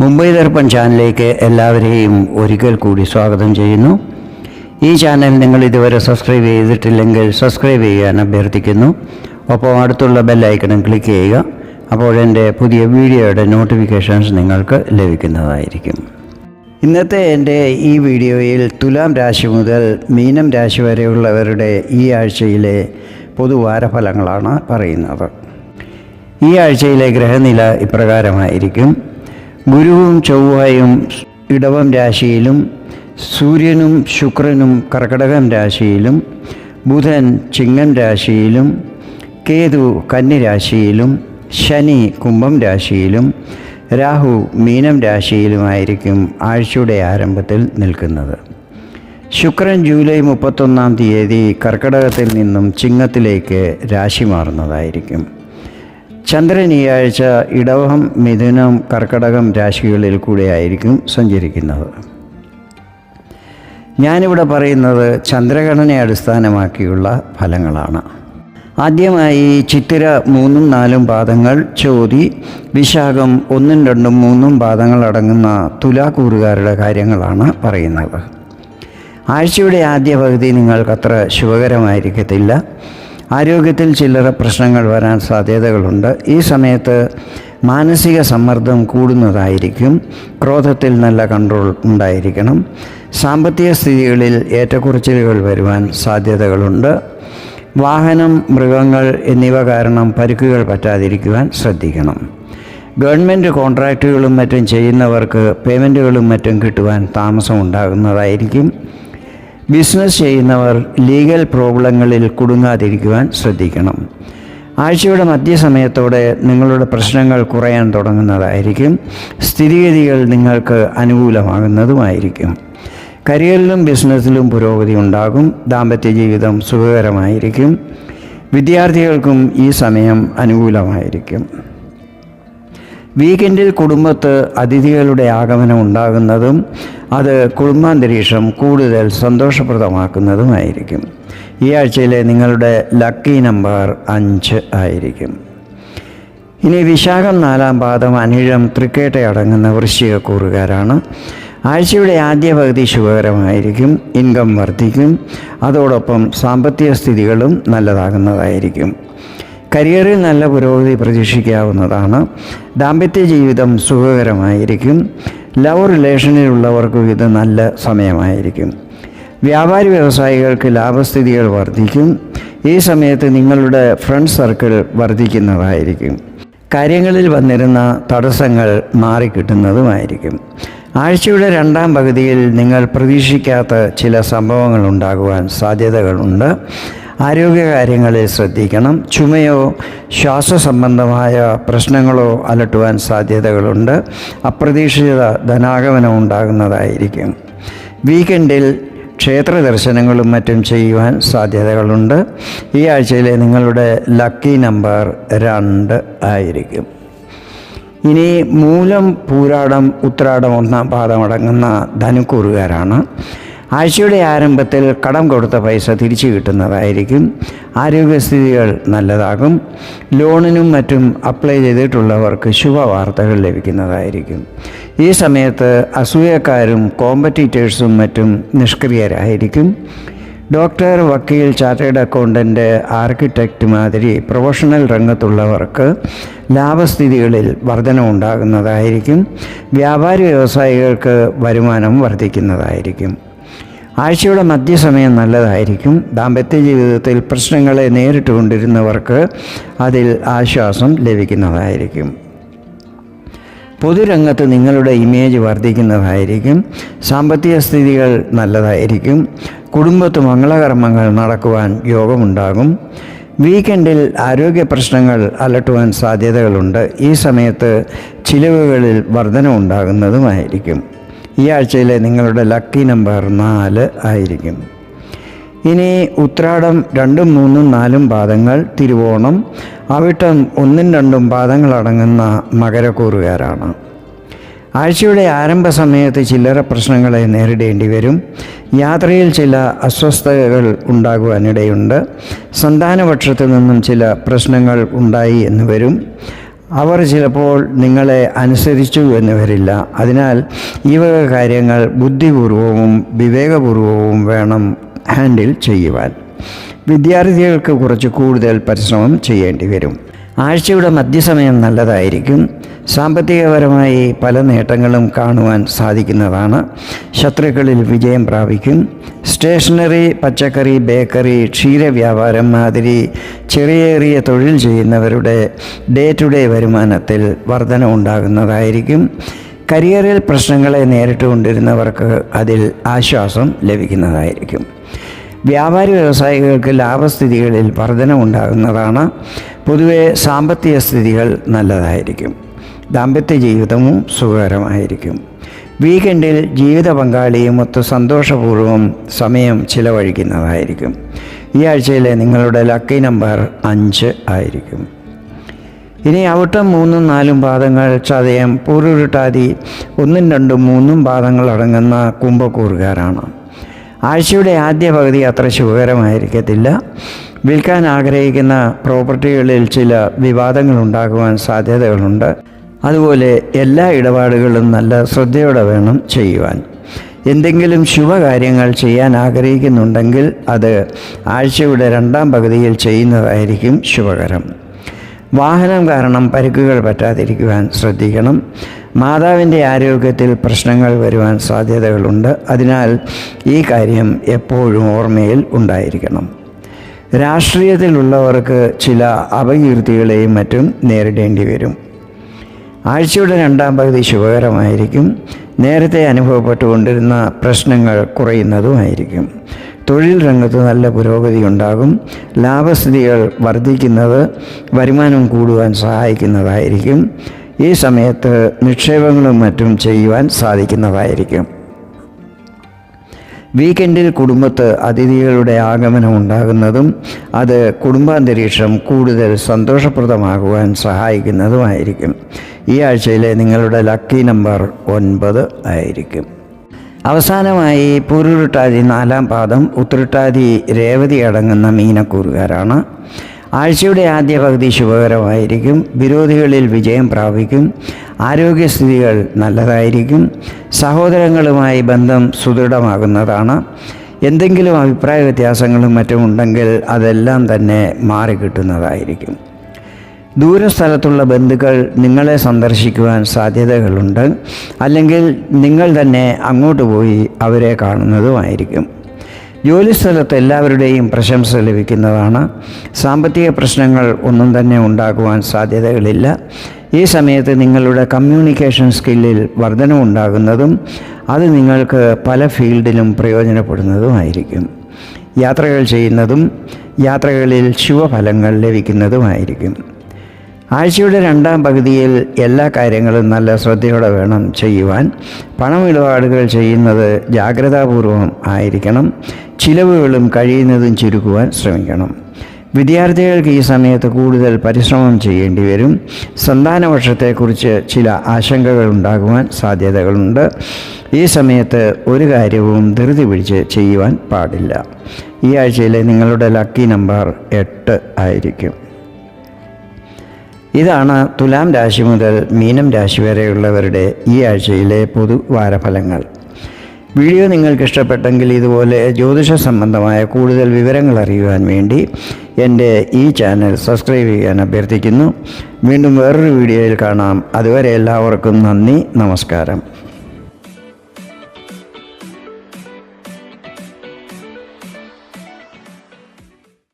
മുംബൈ ദർപ്പൺ ചാനലിലേക്ക് എല്ലാവരെയും ഒരിക്കൽ കൂടി സ്വാഗതം ചെയ്യുന്നു. ഈ ചാനൽ നിങ്ങൾ ഇതുവരെ സബ്സ്ക്രൈബ് ചെയ്തിട്ടില്ലെങ്കിൽ സബ്സ്ക്രൈബ് ചെയ്യാൻ അഭ്യർത്ഥിക്കുന്നു. ഒപ്പം അടുത്തുള്ള ബെല്ലൈക്കണും ക്ലിക്ക് ചെയ്യുക. അപ്പോൾ എന്റെ പുതിയ വീഡിയോയുടെ നോട്ടിഫിക്കേഷൻസ് നിങ്ങൾക്ക് ലഭിക്കുന്നതായിരിക്കും. ഇന്നത്തെ എന്റെ ഈ വീഡിയോയിൽ തുലാം രാശി മുതൽ മീനം രാശി വരെയുള്ളവരുടെ ഈ ആഴ്ചയിലെ പൊതുവാരഫലങ്ങളാണ് പറയുന്നത്. ഈ ആഴ്ചയിലെ ഗ്രഹനില ഇപ്രകാരമായിരിക്കും. ഗുരുവും ചൊവ്വായും ഇടവം രാശിയിലും സൂര്യനും ശുക്രനും കർക്കടകം രാശിയിലും ബുധൻ ചിങ്ങം രാശിയിലും കേതു കന്നി രാശിയിലും ശനി കുംഭം രാശിയിലും രാഹു മീനം രാശിയിലുമായിരിക്കും ആഴ്ചയുടെ ആരംഭത്തിൽ നിൽക്കുന്നത്. ശുക്രൻ ജൂലൈ മുപ്പത്തൊന്നാം തീയതി കർക്കടകത്തിൽ നിന്നും ചിങ്ങത്തിലേക്ക് രാശി മാറുന്നതായിരിക്കും. ചന്ദ്രൻ ഈ ആഴ്ച ഇടവം മിഥുനം കർക്കടകം രാശികളിൽ കൂടെ കൂടെയായിരിക്കും സഞ്ചരിക്കുന്നത്. ഞാനിവിടെ പറയുന്നത് ചന്ദ്രഗണനയെ അടിസ്ഥാനമാക്കിയുള്ള ഫലങ്ങളാണ്. ആദ്യമായി ചിത്തിര മൂന്നും നാലും പാദങ്ങൾ ചോതി വിശാഖം ഒന്നും രണ്ടും മൂന്നും പാദങ്ങൾ അടങ്ങുന്ന തുലാക്കൂറുകാരുടെ കാര്യങ്ങളാണ് പറയുന്നത്. ആഴ്ചയുടെ ആദ്യ പകുതി നിങ്ങൾക്കത്ര ശുഭകരമായിരിക്കത്തില്ല. ആരോഗ്യത്തിൽ ചില്ലറ പ്രശ്നങ്ങൾ വരാൻ സാധ്യതകളുണ്ട്. ഈ സമയത്ത് മാനസിക സമ്മർദ്ദം കൂടുന്നതായിരിക്കും. ക്രോധത്തിൽ നല്ല കൺട്രോൾ ഉണ്ടായിരിക്കണം. സാമ്പത്തിക സ്ഥിതികളിൽ ഏറ്റക്കുറച്ചിലുകൾ വരുവാൻ സാധ്യതകളുണ്ട്. വാഹനം മൃഗങ്ങൾ എന്നിവ കാരണം പരുക്കുകൾ പറ്റാതിരിക്കുവാൻ ശ്രദ്ധിക്കണം. ഗവൺമെന്റ് കോൺട്രാക്റ്റുകളും മറ്റും ചെയ്യുന്നവർക്ക് പേയ്മെന്റുകളും മറ്റും കിട്ടുവാൻ താമസം ഉണ്ടാകുന്നതായിരിക്കും ബിസിനസ് ചെയ്യുന്നവർ ലീഗൽ പ്രോബ്ലങ്ങളിൽ കുടുങ്ങാതിരിക്കുവാൻ ശ്രദ്ധിക്കണം. ആഴ്ചയുടെ മധ്യസമയത്തോടെ നിങ്ങളുടെ പ്രശ്നങ്ങൾ കുറയാൻ തുടങ്ങുന്നതായിരിക്കും. സ്ഥിതിഗതികൾ നിങ്ങൾക്ക് അനുകൂലമാകുന്നതുമായിരിക്കും. കരിയറിലും ബിസിനസ്സിലും പുരോഗതി ഉണ്ടാകും. ദാമ്പത്യ ജീവിതം സുഖകരമായിരിക്കും. വിദ്യാർത്ഥികൾക്കും ഈ സമയം അനുകൂലമായിരിക്കും. വീക്കെൻഡിൽ കുടുംബത്ത് അതിഥികളുടെ ആഗമനം ഉണ്ടാകുന്നതും അത് കുടുംബാന്തരീക്ഷം കൂടുതൽ സന്തോഷപ്രദമാക്കുന്നതുമായിരിക്കും. ഈ ആഴ്ചയിലെ നിങ്ങളുടെ ലക്കി നമ്പർ അഞ്ച് ആയിരിക്കും. ഇനി വിശാഖം നാലാം പാദം അനിഴം തൃക്കേട്ട അടങ്ങുന്ന വൃശ്ചികക്കൂറുകാരാണ് ആഴ്ചയുടെ ആദ്യ പകുതി ശുഭകരമായിരിക്കും ഇൻകം വർദ്ധിക്കും അതോടൊപ്പം സാമ്പത്തിക സ്ഥിതികളും നല്ലതാകുന്നതായിരിക്കും. കരിയറിൽ നല്ല പുരോഗതി പ്രതീക്ഷിക്കാവുന്നതാണ്. ദാമ്പത്യ ജീവിതം സുഖകരമായിരിക്കും. ലവ് റിലേഷനിലുള്ളവർക്കും ഇത് നല്ല സമയമായിരിക്കും. വ്യാപാരി വ്യവസായികൾക്ക് ലാഭസ്ഥിതികൾ വർദ്ധിക്കും. ഈ സമയത്ത് നിങ്ങളുടെ ഫ്രണ്ട് സർക്കിൾ വർദ്ധിക്കുന്നതായിരിക്കും. കാര്യങ്ങളിൽ വന്നിരുന്ന തടസ്സങ്ങൾ മാറിക്കിട്ടുന്നതുമായിരിക്കും. ആഴ്ചയുടെ രണ്ടാം പകുതിയിൽ നിങ്ങൾ പ്രതീക്ഷിക്കാത്ത ചില സംഭവങ്ങൾ ഉണ്ടാകുവാൻ സാധ്യതകളുണ്ട്. ആരോഗ്യകാര്യങ്ങളിൽ ശ്രദ്ധിക്കണം. ചുമയോ ശ്വാസസംബന്ധമായ പ്രശ്നങ്ങളോ അലട്ടുവാൻ സാധ്യതകളുണ്ട്. അപ്രതീക്ഷിത ധനാഗമനം ഉണ്ടാകുന്നതായിരിക്കും. വീക്കെൻഡിൽ ക്ഷേത്ര ദർശനങ്ങളും മറ്റും ചെയ്യുവാൻ സാധ്യതകളുണ്ട്. ഈ ആഴ്ചയിലെ നിങ്ങളുടെ ലക്കി നമ്പർ രണ്ട് ആയിരിക്കും. ഇനി മൂലം പൂരാടം ഉത്രാടം ഒന്നാം പാദമടങ്ങുന്ന ധനുക്കൂറുകാരാണ്. ആഴ്ചയുടെ ആരംഭത്തിൽ കടം കൊടുത്ത പൈസ തിരിച്ചു കിട്ടുന്നതായിരിക്കും. ആരോഗ്യസ്ഥിതികൾ നല്ലതാകും. ലോണിനും മറ്റും അപ്ലൈ ചെയ്തിട്ടുള്ളവർക്ക് ശുഭവാർത്തകൾ ലഭിക്കുന്നതായിരിക്കും. ഈ സമയത്ത് അസൂയക്കാരും കോമ്പറ്റീറ്റേഴ്സും മറ്റും നിഷ്ക്രിയരായിരിക്കും. ഡോക്ടർ വക്കീൽ ചാർട്ടേഡ് അക്കൗണ്ടന്റ് ആർക്കിടെക്റ്റ് മാതിരി പ്രൊഫഷണൽ രംഗത്തുള്ളവർക്ക് ലാഭസ്ഥിതികളിൽ വർധനമുണ്ടാകുന്നതായിരിക്കും വ്യാപാരി വ്യവസായികൾക്ക് വരുമാനം വർദ്ധിക്കുന്നതായിരിക്കും. ആഴ്ചയുടെ മധ്യസമയം നല്ലതായിരിക്കും. ദാമ്പത്യ ജീവിതത്തിൽ പ്രശ്നങ്ങളെ നേരിട്ട് കൊണ്ടിരുന്നവർക്ക് അതിൽ ആശ്വാസം ലഭിക്കുന്നതായിരിക്കും. പൊതുരംഗത്ത് നിങ്ങളുടെ ഇമേജ് വർദ്ധിക്കുന്നതായിരിക്കും. സാമ്പത്തിക സ്ഥിതികൾ നല്ലതായിരിക്കും. കുടുംബത്ത് മംഗളകർമ്മങ്ങൾ നടക്കുവാൻ യോഗമുണ്ടാകും. വീക്കെൻഡിൽ ആരോഗ്യ പ്രശ്നങ്ങൾ അലട്ടുവാൻ സാധ്യതകളുണ്ട്. ഈ സമയത്ത് ചിലവുകളിൽ വർധന ഉണ്ടാകുന്നതുമായിരിക്കും ഈ ആഴ്ചയിലെ നിങ്ങളുടെ ലക്കി നമ്പർ നാല് ആയിരിക്കും. ഇനി ഉത്രാടം രണ്ടും മൂന്നും നാലും പാദങ്ങൾ തിരുവോണം അവിട്ടം ഒന്നും രണ്ടും പാദങ്ങളടങ്ങുന്ന മകരക്കൂറുകാരാണ്. ആഴ്ചയുടെ ആരംഭ സമയത്ത് ചില്ലറ പ്രശ്നങ്ങളെ നേരിടേണ്ടി വരും. യാത്രയിൽ ചില അസ്വസ്ഥതകൾ ഉണ്ടാകുവാനിടയുണ്ട്. സന്താനപക്ഷത്തു നിന്നും ചില പ്രശ്നങ്ങൾ ഉണ്ടായി എന്ന് വരും. അവർ ചിലപ്പോൾ നിങ്ങളെ അനുസരിച്ചു എന്ന് വരില്ല. അതിനാൽ ഈ വക കാര്യങ്ങൾ ബുദ്ധിപൂർവവും വിവേകപൂർവവും വേണം ഹാൻഡിൽ ചെയ്യുവാൻ. വിദ്യാർത്ഥികൾക്ക് കുറച്ച് കൂടുതൽ പരിശ്രമം ചെയ്യേണ്ടി വരും. ആഴ്ചയുടെ മധ്യസമയം നല്ലതായിരിക്കും. സാമ്പത്തികപരമായി പല നേട്ടങ്ങളും കാണുവാൻ സാധിക്കുന്നതാണ്. ശത്രുക്കളിൽ വിജയം പ്രാപിക്കും. സ്റ്റേഷനറി പച്ചക്കറി ബേക്കറി ക്ഷീരവ്യാപാരം മാതിരി ചെറിയേറിയ ചെറിയ തൊഴിൽ ചെയ്യുന്നവരുടെ ഡേ ടു ഡേ വരുമാനത്തിൽ വർധന ഉണ്ടാകുന്നതായിരിക്കും. കരിയറിൽ പ്രശ്നങ്ങളെ നേരിട്ടുകൊണ്ടിരുന്നവർക്ക് അതിൽ ആശ്വാസം ലഭിക്കുന്നതായിരിക്കും. വ്യാപാരി വ്യവസായികൾക്ക് ലാഭസ്ഥിതികളിൽ വർധന ഉണ്ടാകുന്നതാണ്. പൊതുവെ സാമ്പത്തിക സ്ഥിതികൾ നല്ലതായിരിക്കും. ദാമ്പത്യ ജീവിതവും സുഖകരമായിരിക്കും. വീക്കെൻഡിൽ ജീവിത പങ്കാളിയുമൊത്ത് സന്തോഷപൂർവം സമയം ചിലവഴിക്കുന്നതായിരിക്കും. ഈ ആഴ്ചയിലെ നിങ്ങളുടെ ലക്കി നമ്പർ അഞ്ച് ആയിരിക്കും. ഇനി അവിട്ടം മൂന്നും നാലും പാദങ്ങൾ ചതയം പൂരുരുട്ടാതി ഒന്നും രണ്ടും മൂന്നും പാദങ്ങൾ അടങ്ങുന്ന കുംഭക്കൂറുകാരാണ്. ആഴ്ചയുടെ ആദ്യ പകുതി അത്ര ശുഭകരമായിരിക്കത്തില്ല. വിൽക്കാൻ ആഗ്രഹിക്കുന്ന പ്രോപ്പർട്ടികളിൽ ചില വിവാദങ്ങൾ ഉണ്ടാകുവാൻ സാധ്യതകളുണ്ട്. അതുപോലെ എല്ലാ ഇടപാടുകളും നല്ല ശ്രദ്ധയോടെ വേണം ചെയ്യുവാൻ. എന്തെങ്കിലും ശുഭകാര്യങ്ങൾ ചെയ്യാൻ ആഗ്രഹിക്കുന്നുണ്ടെങ്കിൽ അത് ആഴ്ചയുടെ രണ്ടാം പകുതിയിൽ ചെയ്യുന്നതായിരിക്കും ശുഭകരം. വാഹനം കാരണം പരിക്കുകൾ പറ്റാതിരിക്കുവാൻ ശ്രദ്ധിക്കണം. മാതാവിന്റെ ആരോഗ്യത്തിൽ പ്രശ്നങ്ങൾ വരുവാൻ സാധ്യതകളുണ്ട്. അതിനാൽ ഈ കാര്യം എപ്പോഴും ഓർമ്മയിൽ ഉണ്ടായിരിക്കണം. രാഷ്ട്രീയത്തിലുള്ളവർക്ക് ചില അപകീർത്തികളെയും മറ്റും നേരിടേണ്ടി വരും. ആഴ്ചയുടെ രണ്ടാം പകുതി ശുഭകരമായിരിക്കും. നേരത്തെ അനുഭവപ്പെട്ടുകൊണ്ടിരുന്ന പ്രശ്നങ്ങൾ കുറയുന്നതുമായിരിക്കും. തൊഴിൽ രംഗത്ത് നല്ല പുരോഗതി ഉണ്ടാകും. ലാഭസ്ഥിതികൾ വർദ്ധിക്കുന്നത് വരുമാനം കൂടുവാൻ സഹായിക്കുന്നതായിരിക്കും. ഈ സമയത്ത് നിക്ഷേപങ്ങളും മറ്റും ചെയ്യുവാൻ സാധിക്കുന്നതായിരിക്കും. വീക്കെൻഡിൽ കുടുംബത്ത് അതിഥികളുടെ ആഗമനം ഉണ്ടാകുന്നതും അത് കുടുംബാന്തരീക്ഷം കൂടുതൽ സന്തോഷപ്രദമാകുവാൻ സഹായിക്കുന്നതുമായിരിക്കും. ഈ ആഴ്ചയിലെ നിങ്ങളുടെ ലക്കി നമ്പർ ഒൻപത് ആയിരിക്കും. അവസാനമായി പൂരുരുട്ടാതി നാലാം പാദം ഉത്തരട്ടാതി രേവതി അടങ്ങുന്ന മീനക്കൂറുകാരാണ്. ആഴ്ചയുടെ ആദ്യ പകുതി ശുഭകരമായിരിക്കും. വിരോധികളിൽ വിജയം പ്രാപിക്കും. ആരോഗ്യസ്ഥിതികൾ നല്ലതായിരിക്കും. സഹോദരങ്ങളുമായി ബന്ധം സുദൃഢമാകുന്നതാണ്. എന്തെങ്കിലും അഭിപ്രായ വ്യത്യാസങ്ങളും മറ്റും ഉണ്ടെങ്കിൽ അതെല്ലാം തന്നെ മാറിക്കിട്ടുന്നതായിരിക്കും. ദൂരസ്ഥലത്തുള്ള ബന്ധുക്കൾ നിങ്ങളെ സന്ദർശിക്കുവാൻ സാധ്യതകളുണ്ട്. അല്ലെങ്കിൽ നിങ്ങൾ തന്നെ അങ്ങോട്ട് പോയി അവരെ കാണുന്നതുമായിരിക്കും. ജോലിസ്ഥലത്ത് എല്ലാവരുടെയും പ്രശംസ ലഭിക്കുന്നതാണ്. സാമ്പത്തിക പ്രശ്നങ്ങൾ ഒന്നും തന്നെ ഉണ്ടാകുവാൻ സാധ്യതകളില്ല. ഈ സമയത്ത് നിങ്ങളുടെ കമ്മ്യൂണിക്കേഷൻ സ്കില്ലിൽ വർധനമുണ്ടാകുന്നതും അത് നിങ്ങൾക്ക് പല ഫീൽഡിലും പ്രയോജനപ്പെടുന്നതുമായിരിക്കും. യാത്രകൾ ചെയ്യുന്നതും യാത്രകളിൽ ശുഭഫലങ്ങൾ ലഭിക്കുന്നതുമായിരിക്കും. ആഴ്ചയുടെ രണ്ടാം പകുതിയിൽ എല്ലാ കാര്യങ്ങളും നല്ല ശ്രദ്ധയോടെ വേണം ചെയ്യുവാൻ. പണമിടപാടുകൾ ചെയ്യുന്നത് ജാഗ്രതാപൂർവം ആയിരിക്കണം. ചിലവുകളും കഴിയുന്നതും ചുരുക്കുവാൻ ശ്രമിക്കണം. വിദ്യാർത്ഥികൾക്ക് ഈ സമയത്ത് കൂടുതൽ പരിശ്രമം ചെയ്യേണ്ടി വരും. സന്താന വർഷത്തെക്കുറിച്ച് ചില ആശങ്കകൾ ഉണ്ടാകുവാൻ സാധ്യതകളുണ്ട്. ഈ സമയത്ത് ഒരു കാര്യവും ധൃതി പിടിച്ച് ചെയ്യുവാൻ പാടില്ല. ഈ ആഴ്ചയിലെ നിങ്ങളുടെ ലക്കി നമ്പർ എട്ട് ആയിരിക്കും. ഇതാണ് തുലാം രാശി മുതൽ മീനം രാശി വരെയുള്ളവരുടെ ഈ ആഴ്ചയിലെ പൊതു വാരഫലങ്ങൾ. വീഡിയോ നിങ്ങൾക്ക് ഇഷ്ടപ്പെട്ടെങ്കിൽ ഇതുപോലെ ജ്യോതിഷ സംബന്ധമായ കൂടുതൽ വിവരങ്ങൾ അറിയുവാൻ വേണ്ടി എന്റെ ഈ ചാനൽ സബ്സ്ക്രൈബ് ചെയ്യാൻ അഭ്യർത്ഥിക്കുന്നു. വീണ്ടും വേറൊരു വീഡിയോയിൽ കാണാം. അതുവരെ എല്ലാവർക്കും നന്ദി നമസ്കാരം.